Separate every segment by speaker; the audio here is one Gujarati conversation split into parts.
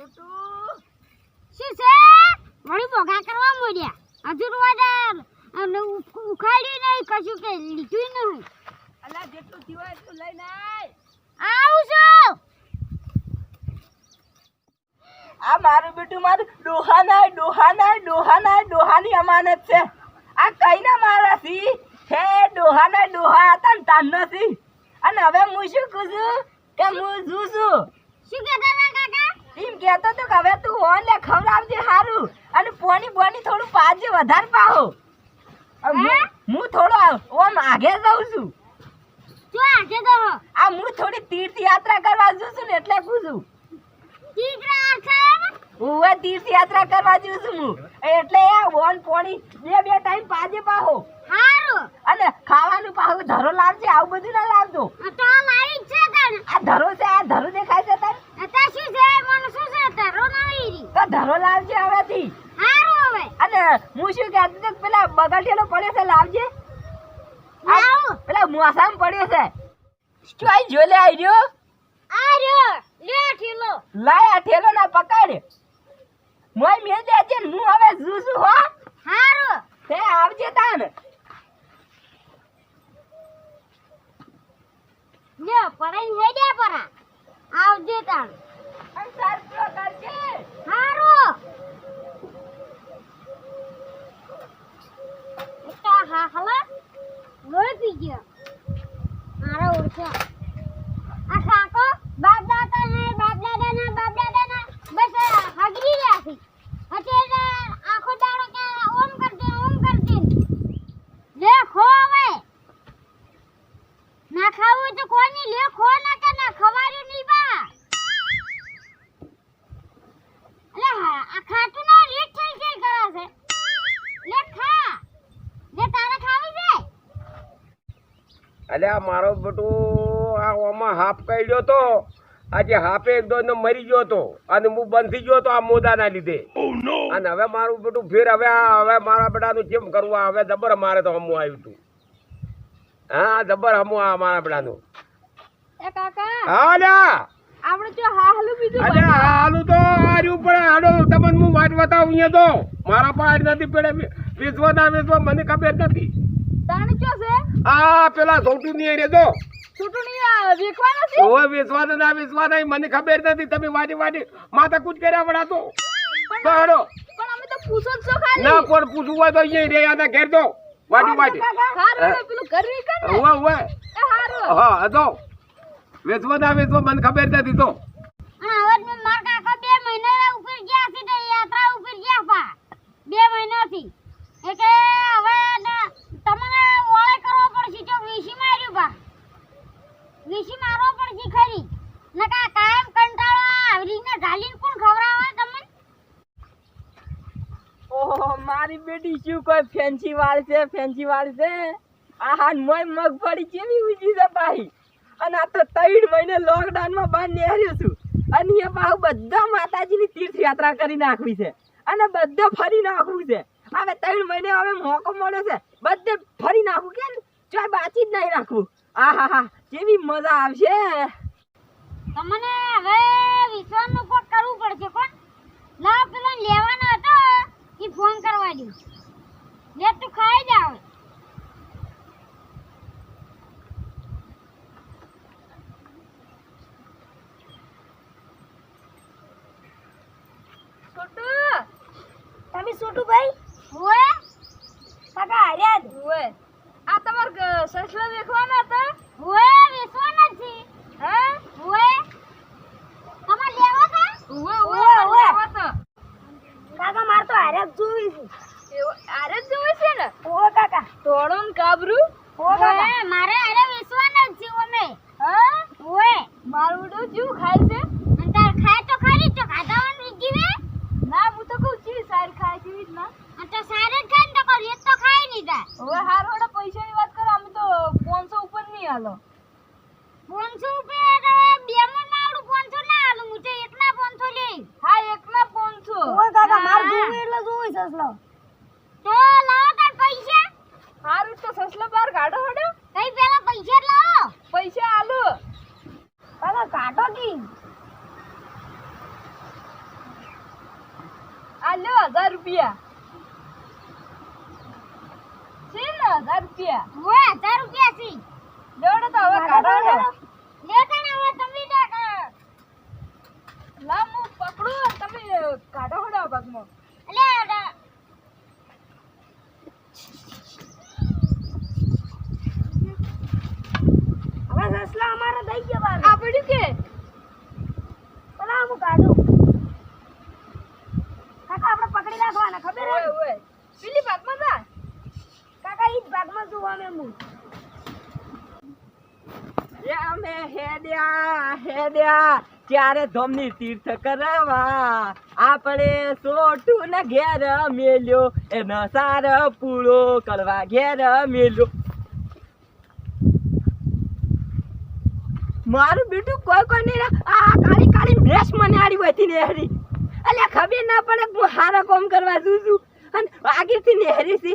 Speaker 1: છોટુ
Speaker 2: શું છે? વળી કરવા મોડ્યા. હજુ રોવા અને ઉખ- ઉખાડ્યું નહીં કશું કે લીધું નહીં.
Speaker 1: અલા જેટલું થયું હોય એટલું લઈને
Speaker 2: આવું છું
Speaker 1: આ મારું બેટું મારું ડોહાના ડોહાના ડોહાના ડોહાની અમાનત છે. આ કઈ ના મારા સી? હે ડોહાના ડોહા હતા ને તાન નથી અને હવે હું શું કહું છું? કે હું જુ છું?
Speaker 2: શું કહેતા
Speaker 1: એમ કહેતો તો કે હવે તું હોન લે ખવડાવજે હારું. અને પોણી બોની થોડું પાજે વધારે પાહો. હું- થોડો ઓમ આગે જાઉં છું.
Speaker 2: જો આગે તો
Speaker 1: આ હું થોડી તીર્થ યાત્રા કરવા જઉં છું ને એટલે પૂછું. હું તીર્થ યાત્રા કરવા જઉં છું હું. એટલે ઓન પોણી બે બે ટાઈમ પાજે પાહો.
Speaker 2: હારું.
Speaker 1: અને ખાવાનું પાહો ધરો લાવજે આવું બધું ના લાવજો.
Speaker 2: આ તો લાવી છે
Speaker 1: આ ધરો છે આ ધરો દેખાય છે તને?
Speaker 2: અત્યારે શું છે? મને શું છે તારો નવી
Speaker 1: તો ધરો લાવજે હવેથી.
Speaker 2: હારું હવે.
Speaker 1: અને હું શું કહેતો હતો કે પેલા બગાટેલો પડ્યો છે લાવજે.
Speaker 2: આવ
Speaker 1: પેલા મોસામ પડ્યો છે. શું આઈ જો લે આઈ રહ્યો?
Speaker 2: આ રહ્યો. લે ઠેલો.
Speaker 1: લાય ઠેલો ના પકડ. મોય મેં દેજે હું હવે જુસુ હો?
Speaker 2: હારું.
Speaker 1: તે આવજે તાન
Speaker 2: લે પડાઈ હે દે પરા. આવજે તાણ.
Speaker 1: અને તાર પેલો કરજે.
Speaker 2: હારું. એક તો હા હલા. લોહી પી ગયો. મારા ઓળખો આ કાકો બાપ દાદા ને બાપ દાદા ના બાપ દાદા ના બસ હગરી રહ્યા છે.
Speaker 3: અલ્યા મારો બટું આ ઓમાં હાફ કાઢ્યો તો આજે હાફે એક દોડનો મરી ગયો તો અને હું બંધ થઈ ગયો તો આ મોદાના લીધે. અને હવે મારું બેટું ફેર હવે હવે મારા બેટાનું જેમ કરવું હવે જબર મારે તો હમું આવ્યું હતું હા જબર હમું આ મારા બેટાનું
Speaker 1: એ કાકા
Speaker 3: હા અલ્યા હાલું તો હાર્યું પણ હાડો તમને હું વાત બતાવું તો. મારા પાસે નથી પેડે વિશ્વ ના વિશ્વ મને ખબર નથી.
Speaker 1: તાણ ક્યો છે?
Speaker 3: આ પેલા સોટુ નહીં રે સોટુ
Speaker 1: ની વેખવાના છે?
Speaker 3: ઓવે વિશ્વાસ ના વિશ્વાસ મને ખબર નથી. તમે વાટી વાટી માથા કૂચ કર્યા વડા તો. તો
Speaker 1: પણ અમે તો પૂછો છો ખાલી.
Speaker 3: ના કોણ પૂછવું હોય તો અહીં રે આના ઘેર દો વાટી વાટી
Speaker 1: હારું પેલું ઘર વેચે ને.
Speaker 3: ઓવે ઓવે
Speaker 1: હારું.
Speaker 3: હા હતો વિશ્વ ના વિશ્વ મને ખબર નથી તો
Speaker 2: અને હવે જ મેં મારા કાકા બે મહિના ઉપર ગયા છે તો યાત્રા ઉપર ગયા પા બે મહિનાથી એટલે હવે ને- તમને ઓળે કરવો પડશે તો વીસી માર્યું બા વીસી મારવો પડશે ખરી નકા કાયમ કંટાળો આવી રીતના ઝાલીને કોણ ખવડાવે તમને
Speaker 1: ઓહો મારી બેટી શું કોઈ ફેન્સી વાળ છે, ફેન્સી વાળ છે? આ હાન મોય મગફળી કેવી ઉજી છે ભાઈ? અને આ તો ત્રણ મહિને લોકડાઉનમાં બહાર નીકળ્યો છું. અને એ બાહુ બધા માતાજીની તીર્થયાત્રા કરી નાખવી છે. અને બધે ફરી નાખવું છે. હવે ત્રણ મહિને હવે મોકો મળ્યો છે. બધે ફરી નાખવું કે ચાય બાચી જ નહીં રાખવું આ હા હા. કેવી મજા આવશે.
Speaker 2: તમને હવે વિશ્વાસનું કોટ કરવું પડશે કોણ લાવ પેલા લેવાનો હતો. એ ફોન કરવા દઉં લે તું ખાઈ
Speaker 1: જાવ તમે છોટુ ભાઈ?
Speaker 2: હોય
Speaker 1: કાકા હાર્યા જ હોય આ તમાર સસલો દેખવાના હતા
Speaker 2: હોય વિશ્વાસ નથી
Speaker 1: હા
Speaker 2: હોય તમારે લેવો તા
Speaker 1: ઉવે
Speaker 2: ઉવે, ઉવે.
Speaker 1: કાકા માર તો હારે જ જોવી છે એવો હારે જ જોવી છે ને ઓ કાકા ધોળો ને કાબરું ઓ
Speaker 2: હોય મારે અરે વિશ્વાસ નથી અમે
Speaker 1: હા
Speaker 2: હોય
Speaker 1: મારું તો શું ખાય છે
Speaker 2: અને તાર ખાય તો ખરી તો ખાધાવાનું જીવે
Speaker 1: ના હું તો કહું ચી સારી ખાય છે જ ના
Speaker 2: અને તો સારે જ ખાય ને તો કોઈ રેત તો ખાય નહીં તાર
Speaker 1: હવે હાર વડે પૈસાની વાત કરો અમે તો 500 ઉપર નહીં હાલો
Speaker 2: પાંચસો રૂપિયા તો બે માં ના આવડું પાંચસો ના આલું હું તો એકના પાંચસો લે
Speaker 1: હા એકના પાંચસો
Speaker 4: ઓય કાકા માર
Speaker 2: હા.
Speaker 4: જોવું એટલે જોવું સસલો
Speaker 2: તો લાવો તાર પૈસા
Speaker 1: હારું તો સસલો બાર કાઢો હડો
Speaker 2: કઈ પેલા પૈસા જ લાવો
Speaker 1: પૈસા આલો
Speaker 4: કાકા કાઢો કી
Speaker 1: આ લ્યો હજાર રૂપિયા છે ને હજાર રૂપિયા
Speaker 2: ઓય હજાર રૂપિયા છે
Speaker 1: લેવડો તો હવે કાઢો હડો
Speaker 2: લેતા ને હવે તમે લે કર.
Speaker 1: લા હું પકડું તમે કાઢો હડો આ ભાગમાં
Speaker 2: અલે અરે,
Speaker 4: હવે સસલા અમારે દઈ ગયા બાર
Speaker 1: આ પડ્યું કે
Speaker 4: પેલા હું કાઢું કાકા આપણે પકડી રાખવાના ખબર હે
Speaker 1: ઓય ઓય પેલી ભાગમાં જા
Speaker 4: કાકા ઈ જ ભાગમાં જોવા મેં હું
Speaker 1: એ અમે હેડ્યા ત્યારે ધોમની તીર્થ કરવા. આપણે સોટું ને ઘેર મેલ્યો. એ નસાર પૂળો કરવા ઘેર મેલ્યો. મારું બેટું કોઈ કોઈ નહીં આ કાળી કાળી ભેંસ મને આડી હોતી નેહરી. એટલે ખબર ના પડે હું હારા કોમ કરવા જઉં છું. અને આગળથી નેહરી છે.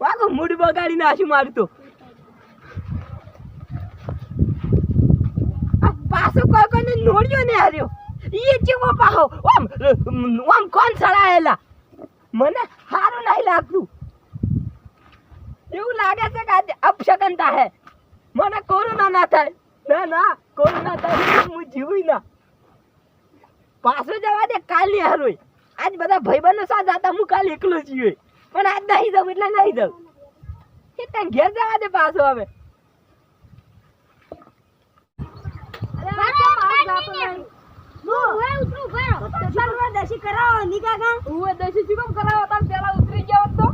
Speaker 1: વાગો મૂડ બગાડી નાખ્યું મારું તો આ પાછો કોઈ કોઈને નોળ્યો ને હાર્યો. ઈ ચેવો પાહો ઓમ ઓમ કોણ સડાયેલા મને સારું નહીં લાગતું. એવું લાગે છે કે આજે અપશકનતા હે. મને કોરોના ના થાય. ના ના, કોરોના થાય હું જીવું ના. પાછો જવા દે કાલ હારું આજ બધા ભાઈબંધો સાથે હતા, હું કાલ એકલો જીવે પણ આજ નહીં જાઉં, એટલે નહીં જાઉં. એ તને ઘેર જવા દે પાછો હવે.
Speaker 4: ચાલો કરાવો ની કાકા
Speaker 1: હું દસી ચૂકમ કરાવો તાર પેલા ઉતરી જાવ તો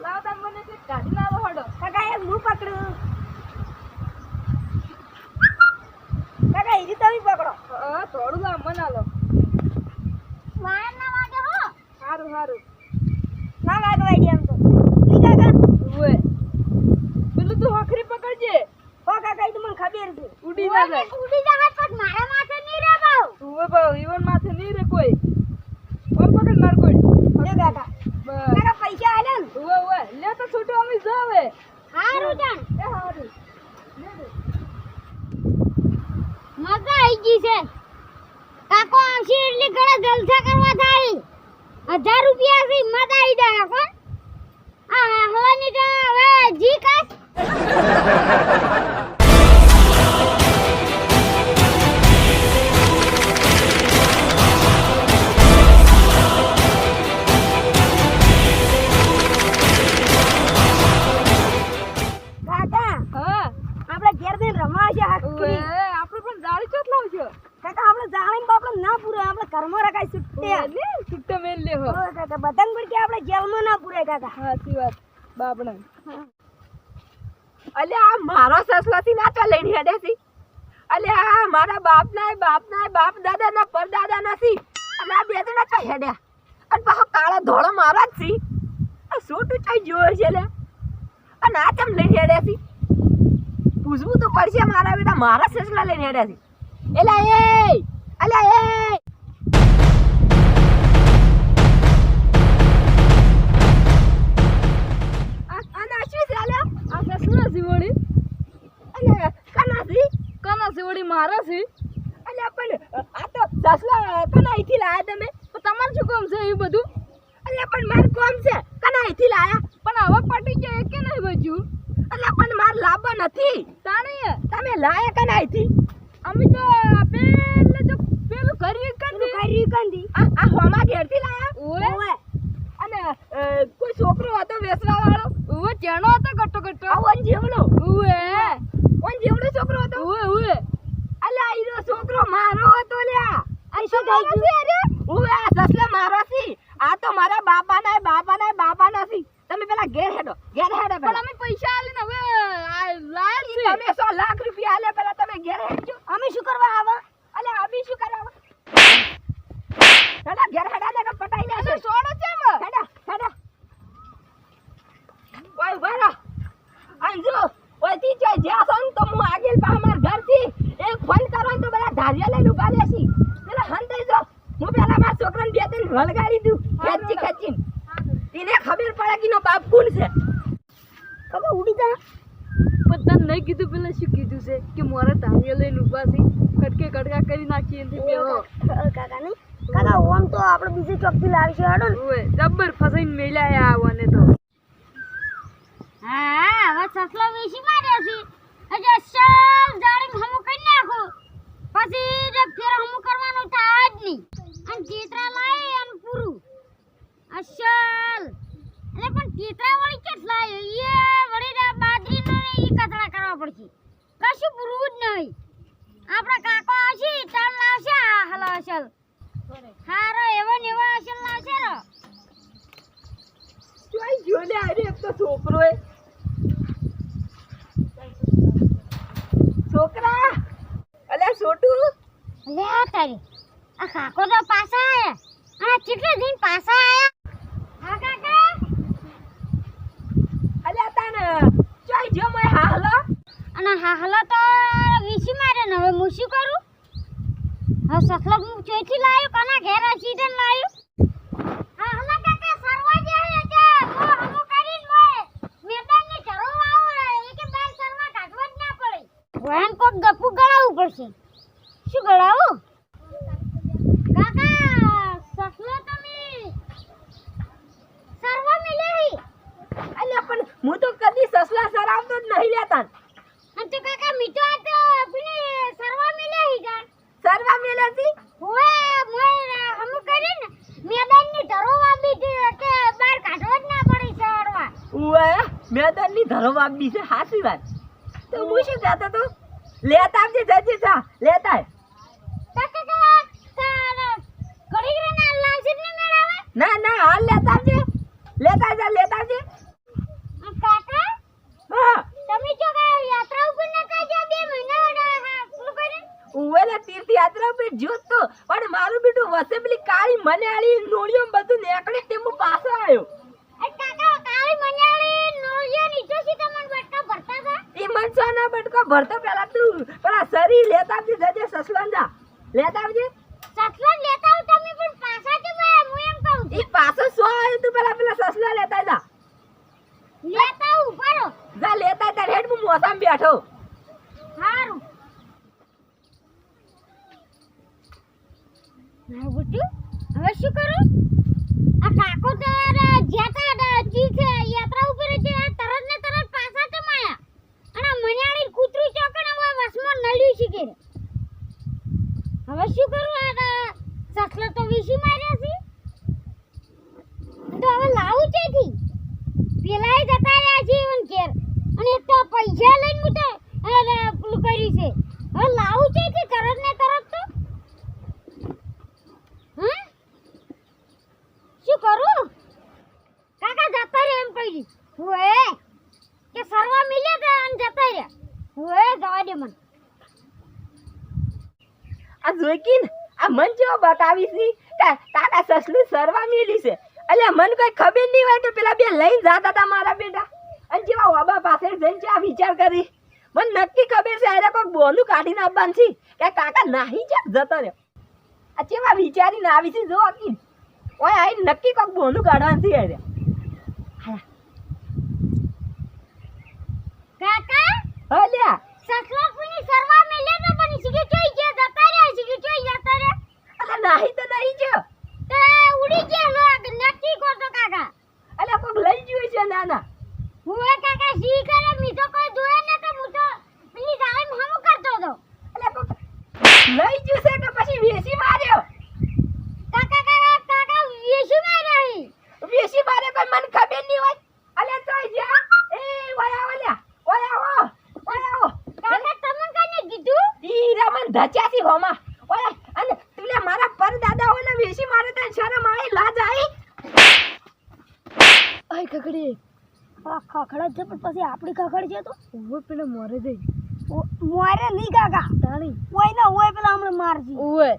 Speaker 1: લાવ તાર મને તે કાઢી લાવો હડો
Speaker 4: કાકા એક હું પકડું પકડો
Speaker 1: હા થોડું લાવ મને આલો
Speaker 2: વાર ના વાગે.
Speaker 1: સારું સારું
Speaker 4: ના વાગવાય એમ તો ની કાકા
Speaker 1: ઉવે પેલું તું હખરી પકડજે
Speaker 4: હો કાકા ઈ તો મને ખબર છે
Speaker 1: ઉડી જાય
Speaker 2: પણ મારા માથે નહીં રે બહુ.
Speaker 1: તું બહુ ઈવન માથે નહીં રે કોઈ અને ચા હેડ્યા અને પાછો કાળા ધોળો મારા જ છે. આ સોટું ચાઈ જોર છે લે? અને આ કેમ લઈને હેડ્યા છે? પૂછવું તો પડશે મારા બેટા મારા સસલા લઈને હેડ્યા છે. એલા એ અલા એ મારા છે અલે પણ આ તો સસલા કનાઈથી લાયા તમે. તો તમાર શું કામ છે એ બધું? અલે પણ મારું કોમ છે કના લાયા. પણ હવે પટી જાય કે નહીં બચ્યું અલે પણ માર લાભ નથી. તાણે તમે લાયા કનાઈથી? અમે તો પેલે તો પેલું કર્યું કંદી
Speaker 4: કર્યું કંદી
Speaker 1: આ હોમા ઘેરથી લાયા?
Speaker 4: ઓય.
Speaker 1: અને કોઈ છોકરો હતો વેસવા વાળો ઉવે ચેણો હતો ગટ્ટો ગટ્ટો આ વન જેવડો ઉવે વન જેવડો છોકરો હતો ઉવે ઉવે અલ્યા ઈનો છોકરો મારો હતો લ્યા આ શું થઈ ગયું ઉવે આ સસલા મારો છે આ તો મારા બાપા ના બાપા ના બાપા નથી તમે પેલા ઘેર હેડો ઘેર હેડો પણ અમે પૈસા આલીને હવે લાયા છે તમે 100 લાખ રૂપિયા આલે પેલા તમે ઘેર હેડજો
Speaker 4: અમે શું કરવા આવા
Speaker 1: અલ્યા અભી શું કરાવ હેડા ઘેર હેડા ને પટાઈ નાખે સોડો છે મ હેડા હેડા ઓય વારા અંજો ઓય તી જોઈ જ્યાં સન તો હું આગળ પા માર ઘરથી એક ફોન ધારિયા લઈને ઊભા લેશી પેલા હન થઈ જો હું પેલા મારા છોકરાને બે ત્રણ વળગાડી દઉં ખેંચી ખેંચીને એને ખબર પડે કે એનો બાપ કોણ છે
Speaker 4: કાકા ઉડી જા
Speaker 5: પણ તને નહીં કીધું પેલા શું કીધું છે કે મારે ધારિયા લઈને ઊભા છે કટકે કટકા કરી નાખીએ એનથી પેલો
Speaker 4: કાકા નહીં કાકા ઓમ તો આપણે બીજે લાવીશું હેડો ને?
Speaker 5: ઓય ફસાઈને મેલ્યા આવવાને તો.
Speaker 2: હા હવે સસલો વીસી માર્યો છે. હજુ અસલ જાડી હમું કરી નાખો. પછી જે ફેર હમું કરવાનું થાય જ નહીં. અને ચિત્રા લાવી અને પૂરું. અસલ. એટલે પણ ચિત્રા વળી કેટલા એ વળી રે બાજરીનો ને ઈ કચરા કરવા પડશે. કશું પૂરવું જ નહીં. આપણા કાકો આવશે તાર લાવશે આ હલો અસલ. હારો એવો ને એવો અસલ લાવશે રો
Speaker 1: જોઈ જો લે અરે એક તો છોકરો એ. છોકરા અલે છોટુ.
Speaker 2: લે તારી. આ કાકો તો પાછા આયા. આ કેટલે દિન પાછા આયા? હા કાકા?
Speaker 1: અલે તાને જોઈ જો મેં હાલો
Speaker 2: અને હાલો તો વીસી મારે ને હવે હું શું કરું? હવે સસલો, હું ચોથી લાયો, કના ઘેર સીધન હા હાહલો કાકા સરવા જાય કે મો હમો કરીને મોય મેદાનની ચરો આવો રે એક બાર સરવા કાઢવા જ ના પડે. વહન કોક ગપુ ગળાવું પડશે. શું ગળાવું કાકા સસલો તમે સરવા મિલે
Speaker 1: અલે પણ હું તો કદી સસલા સરાવતો જ નહીં લેતા
Speaker 2: અને તો કાકા મીઠો આ તો આપણે સરવા મિલે હી જા
Speaker 1: સરવા મેલાથી
Speaker 2: ઓએ મોય હમુ કરીને મેદાનની ઢરો વાંબી હતી કે બહાર કાઢવા જ ના પડી સરવા
Speaker 1: ઉવે મેદાનની ધરો વાપી છે હાસી વાત તો હું શું કહેતો તો લેતા આવજે જજે જા લેતા આવ.
Speaker 2: કાકા કાકા તારા ઘડી ઘડી ના લાવશે ને મેળાવે
Speaker 1: ના ના હાલ લેતા આવજે લેતા જા લેતા આવજે
Speaker 2: કાકા
Speaker 1: હા
Speaker 2: તમે જો કે યાત્રા ઉપર નતા ગયા બે મહિના હા પેલું કરીને
Speaker 1: ઉવેલા તીર્થ યાત્રા પર જોત તો પણ મારું બેટું વસે પેલી મને આળી નોળીઓ બધું નેકળે તે હું પાછો આવ્યો.
Speaker 2: એ કાકા કાલે મને આલી નોળિયો નીચે સી તમને બટકા ભરતા હતા?
Speaker 1: એ મનસાના બટકો ભરતો પેલા તું પેલા સરી લેતા આવજે જજે સસલાન જા. લેતા આવજે.
Speaker 2: સસલો લેતા આવ તમે પણ પાછા કે મેં હું એમ કહું
Speaker 1: એ પાછો સો આવ્યો તું પેલા પેલા સસલા લેતા જા.
Speaker 2: લેતા ઉભારો
Speaker 1: જા લેતા તાર હેડ હું મોસામ બેઠો.
Speaker 2: હારું. ના બુટ્ટુ હવે શું કરું? આ કાકો જ્યાં તા ચીક યાત્રા ઉપર છે તરત ને તરત પાછા તો માયા. અને મને મન્યાળી કૂતરું ચોકણ હવે વસમાં નલ્યું છે હવે શું કરું? આ સસલો તો વીસી માર્યા છે. તો હવે લાવું છે થી પેલાય જતા રહ્યા છે ઈવન કેર અને એક તો પૈસા લઈને હું અને પેલું કર્યું છે. હવે લાવું છે કે તરત ને તરત તો હમ શું કરું કાકા જતા રે એમ કહી હોય કે સરવા મિલે તો અને જતા રહ્યા હોય જવા દે મને
Speaker 1: આ જોઈકીન આ મન જેવો બતાવી છે તા- તારા સસલું સરવા મેલી છે. અલ્યા, મન કઈ ખબર નહીં હોય તો પેલા બે લઈને જાતા હતા મારા બેટા. અને જેવા વાબા પાસે જઈને ચા વિચાર કરી. મને નક્કી ખબર છે, અરે કોઈક બોનું કાઢીને આવવાનું છે કે કાકા નાહી છે જતો રહ્યો. આ જેવા વિચારીને આવી છે, જો ઓય આઈ નક્કી કોઈક બોનું કાઢવાનું છે, અરે
Speaker 2: કાકા
Speaker 1: અલ્યા
Speaker 2: સસલા કોની સરવા મિલે તો પણ સીગે ચોઈ ગયા જતા રહ્યા સીગે ચોઈ જતા રહ્યા
Speaker 1: અલા નાહી તો નહીં છે
Speaker 2: તે ઉડી ગયા લોગ નક્કી કરતો કાકા
Speaker 1: અલ્યા કોઈક લઈ ગયું છે નાના
Speaker 2: હું કાકા સી કરે મીઠો કોઈ જોયે ને તો હું તો પેલી ગાયમ હમ કરતો હતો
Speaker 1: અલ્યા કોઈક લઈ ગયું છે કે પછી વેસી માર્યો
Speaker 2: કાકા કાકા કાકા વીસી માર્યા હી
Speaker 1: વેસી મારે કોઈ મને ખબર નહીં હોય અલ્યા તોય જા એ ઓય આવો લ્યા ઓય આવો ઓય આવો
Speaker 2: કાકા તમને કને કીધું
Speaker 1: રમન ધચ્યાસી હોમાં. ઓય અને તુલે મારા પરદાદાઓને વેસી મારે તને શરમ આવી લાજ આવી.
Speaker 5: આય કકડી
Speaker 4: આ કાકડા છે પણ પછી આપણી કાકડ છે તો?
Speaker 5: ઓવે પેલા મોરે
Speaker 4: ઓ- મોરે નહીં કાકા.
Speaker 5: તાણી.
Speaker 4: કોઈ ના હોય પેલા હમણાં મારજી.
Speaker 5: ઓવે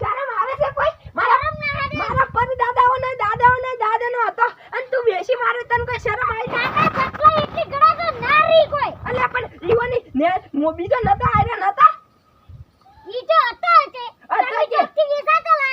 Speaker 1: શરમ આવે છે કોઈ? મારા મારા પરદાદાઓને દાદાઓને દાદાનો હતો. અને તું વેસી મારે તને કોઈ શરમ આવી
Speaker 2: કાકા એટલી ગણા તો ના રહી કોઈ.
Speaker 1: અલ્યા પણ ઈવોની ને મો બીજો નતા આર્યા નતા?
Speaker 6: 你
Speaker 1: 叫我大姐咱们就给你三个啦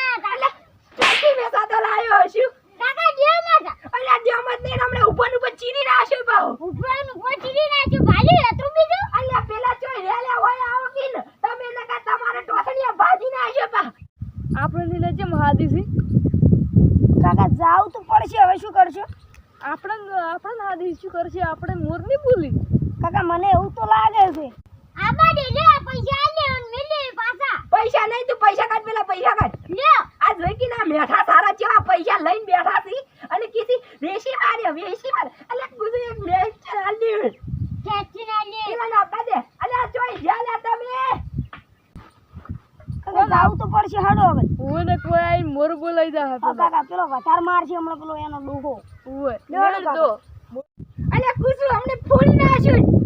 Speaker 1: મારશે હાડો હવે.
Speaker 5: ઓને કોઈ આઈ મોર બોલાઈ જા
Speaker 1: હા કાકા પેલો વધાર મારશે હમણાં પેલો એનો ડોહો.
Speaker 5: ઓય ડોહો તો.
Speaker 1: અલે કુસુ અમને ફોડી નાખ્યો.